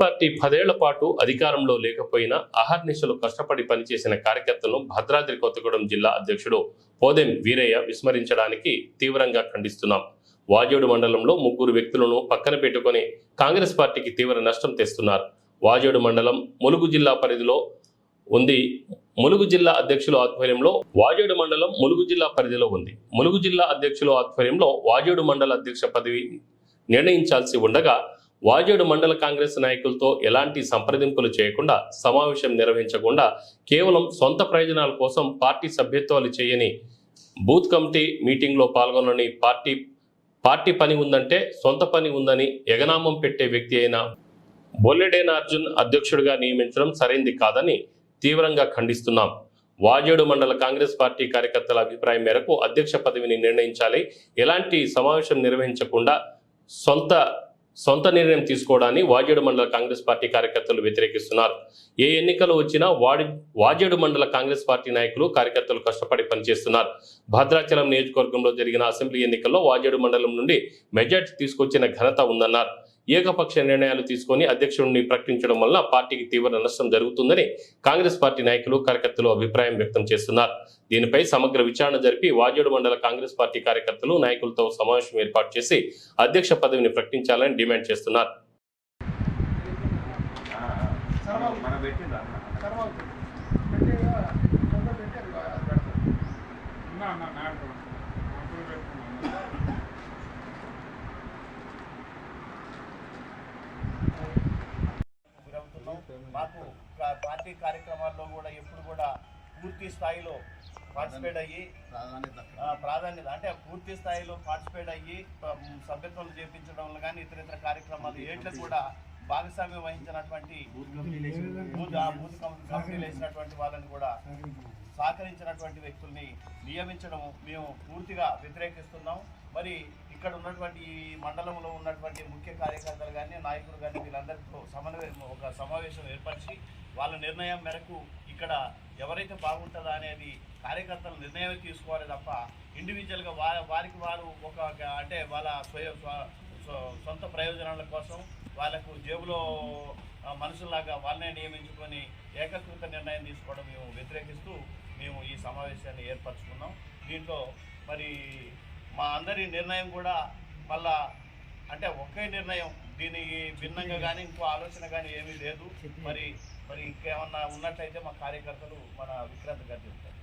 Party పదేళ్ళ పాటు అధికారంలో లేకపోయినా అహర్నిశలు కష్టపడి పనిచేసిన కార్యకర్తలను భద్రాద్రి కొత్తగూడెం జిల్లా అధ్యక్షుడు పోదెం వీరయ్య విస్మరించడానికి తీవ్రంగా ఖండిస్తున్నాం. వాజేడు మండలంలో ముగ్గురు వ్యక్తులను పక్కన పెట్టుకొని కాంగ్రెస్ పార్టీకి తీవ్ర నష్టం తెస్తున్నారు. వాజేడు మండలం ములుగు జిల్లా పరిధిలో ఉంది. ములుగు జిల్లా అధ్యక్షుల ఆధ్వర్యంలో వాజేడు మండలం ములుగు జిల్లా పరిధిలో ఉంది. ములుగు జిల్లా అధ్యక్షుల ఆధ్వర్యంలో వాజేడు మండల అధ్యక్ష పదవి నిర్ణయించాల్సి ఉండగా వాజేడు మండల కాంగ్రెస్ నాయకులతో ఎలాంటి సంప్రదింపులు చేయకుండా సమావేశం నిర్వహించకుండా కేవలం సొంత ప్రయోజనాల కోసం పార్టీ సభ్యత్వాలు చేయని బూత్ కమిటీ మీటింగ్లో పాల్గొనని పార్టీ పార్టీ పని ఉందంటే సొంత పని ఉందని ఎగనామం పెట్టే వ్యక్తి అయిన బొల్లెడేన అర్జున్ అధ్యక్షుడిగా నియమించడం సరైంది కాదని తీవ్రంగా ఖండిస్తున్నాం. వాజేడు మండల కాంగ్రెస్ పార్టీ కార్యకర్తల అభిప్రాయం మేరకు అధ్యక్ష పదవిని నిర్ణయించాలి. ఎలాంటి సమావేశం నిర్వహించకుండా సొంత సొంత నిర్ణయం తీసుకోవడాన్ని వాజేడు మండల కాంగ్రెస్ పార్టీ కార్యకర్తలు వ్యతిరేకిస్తున్నారు. ఏ ఎన్నికలు వచ్చినా వాడి వాజేడు మండల కాంగ్రెస్ పార్టీ నాయకులు కార్యకర్తలు కష్టపడి పనిచేస్తున్నారు. భద్రాచలం నియోజకవర్గంలో జరిగిన అసెంబ్లీ ఎన్నికల్లో వాజేడు మండలం నుండి మెజార్టీ తీసుకొచ్చిన ఘనత ఉందన్నారు. ఏకపక్ష నిర్ణయాలు తీసుకొని అధ్యక్షుడిని ప్రకటించడం వల్ల పార్టీకి తీవ్ర నష్టం జరుగుతుందని కాంగ్రెస్ పార్టీ నాయకులు కార్యకర్తలు అభిప్రాయం వ్యక్తం చేస్తున్నారు. దీనిపై సమగ్ర విచారణ జరిపి వాజేడు మండల కాంగ్రెస్ పార్టీ కార్యకర్తలు నాయకులతో సమావేశం ఏర్పాటు చేసి అధ్యక్ష పదవిని ప్రకటించాలని డిమాండ్ చేస్తున్నారు. మన మాకు పార్టీ కార్యక్రమాల్లో కూడా ఎప్పుడు కూడా పూర్తి స్థాయిలో పార్టిసిపేట్ అయ్యి ప్రాధాన్యత అంటే పూర్తి స్థాయిలో పార్టిసిపేట్ అయ్యి సభ్యత్వం చేపించడంలో కానీ ఇతర ఇతర కార్యక్రమాలు ఏట్లకు కూడా భాగస్వామ్యం వహించినటువంటి బూత్ కమిటీలు వేసినటువంటి వాళ్ళని కూడా సహకరించినటువంటి వ్యక్తుల్ని నియమించడం మేము పూర్తిగా వ్యతిరేకిస్తున్నాం. మరి ఇక్కడ ఉన్నటువంటి ఈ మండలంలో ఉన్నటువంటి ముఖ్య కార్యకర్తలు కానీ నాయకులు కానీ వీళ్ళందరితో సమన్వయం ఒక సమావేశం ఏర్పరిచి వాళ్ళ నిర్ణయం మేరకు ఇక్కడ ఎవరైతే బాగుంటుందా అనేది కార్యకర్తలు నిర్ణయం తీసుకోవాలి తప్ప ఇండివిజువల్గా వా వారికి వారు ఒక అంటే వాళ్ళ స్వయ సొంత ప్రయోజనాల కోసం వాళ్ళకు జేబులో ఆ, మనుషుల్లాగా వాళ్ళనే నియమించుకొని ఏకకృత నిర్ణయం తీసుకోవడం మేము వ్యతిరేకిస్తూ సమావేశాన్ని ఏర్పరచుకున్నాం. దీంట్లో మరి మా అందరి నిర్ణయం కూడా మళ్ళా అంటే ఒకే నిర్ణయం. దీనికి భిన్నంగా కానీ ఇంకో ఆలోచన కానీ ఏమీ లేదు. మరి మరి ఇంకేమన్నా ఉన్నట్లయితే మా కార్యకర్తలు మన విక్రాంత్ గారు చెప్తారు.